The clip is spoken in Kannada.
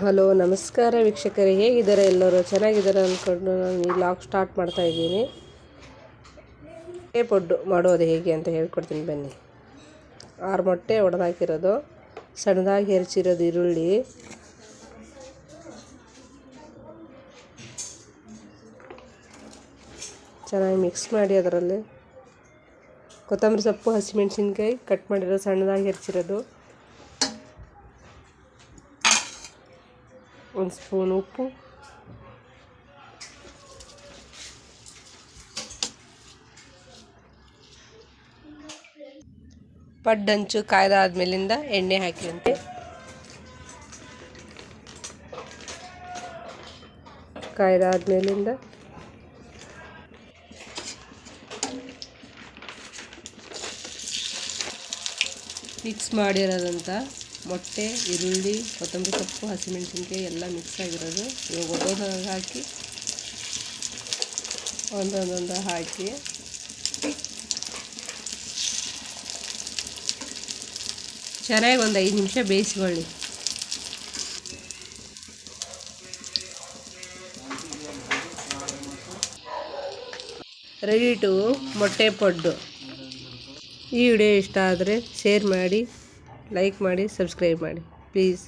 ಹಲೋ, ನಮಸ್ಕಾರ ವೀಕ್ಷಕರೇ. ಹೇಗಿದ್ದಾರೆ? ಎಲ್ಲರೂ ಚೆನ್ನಾಗಿದ್ದಾರೆ ಅಂದ್ಕೊಂಡು ನಾನು ಈ ಲಾಗ್ ಸ್ಟಾರ್ಟ್ ಮಾಡ್ತಾ ಇದ್ದೀನಿ. ಪೊಡ್ಡು, ಮಾಡೋದು ಹೇಗೆ ಅಂತ ಹೇಳ್ಕೊಡ್ತೀನಿ ಬನ್ನಿ. ಆರು ಮೊಟ್ಟೆ ಒಡೆದಾಕಿರೋದು, ಸಣ್ಣದಾಗಿ ಹೆರ್ಚಿರೋದು ಈರುಳ್ಳಿ. ಚೆನ್ನಾಗಿ ಮಿಕ್ಸ್ ಮಾಡಿ ಅದರಲ್ಲಿ. ಕೊತ್ತಂಬರಿ ಸೊಪ್ಪು, ಹಸಿಮೆಣ್ಸಿನ್ಕಾಯಿ ಕಟ್ ಮಾಡಿರೋದು ಸಣ್ಣದಾಗಿ ಹೆರ್ಚಿರೋದು. ಒಂದು ಸ್ಪೂನ್ ಉಪ್ಪು ಪಡ್ಡಂಚು ಕಾಯ್ದಾದ್ಮೇಲಿಂದ ಎಣ್ಣೆ ಹಾಕಿದಂತೆ ಕಾಯ್ದಾದ್ಮೇಲಿಂದ ಮಿಕ್ಸ್ ಮಾಡಿರೋದಂತ ಮೊಟ್ಟೆ, ಈರುಳ್ಳಿ, ಕೊತ್ತಂಬರಿ ಸೊಪ್ಪು, ಹಸಿಮೆಣಸಿನ್ಕಾಯಿ ಎಲ್ಲ ಮಿಕ್ಸ್ ಆಗಿರೋದು. ಇವಾಗ ಒಂದೊಂದು ಹಾಕಿ ಒಂದೊಂದೊಂದು ಹಾಕಿ ಚೆನ್ನಾಗಿ ಒಂದು ಐದು ನಿಮಿಷ ಬೇಯಿಸ್ಕೊಳ್ಳಿ. ರೆಡಿ ಟು ಮೊಟ್ಟೆ ಪೊಡ್ಡು. ಈ ವಿಡಿಯೋ ಇಷ್ಟ ಆದರೆ ಶೇರ್ ಮಾಡಿ. ಲೈಕ್ ಮಾಡಿ ಸಬ್ಸ್ಕ್ರೈಬ್ ಮಾಡಿ. ಪ್ಲೀಸ್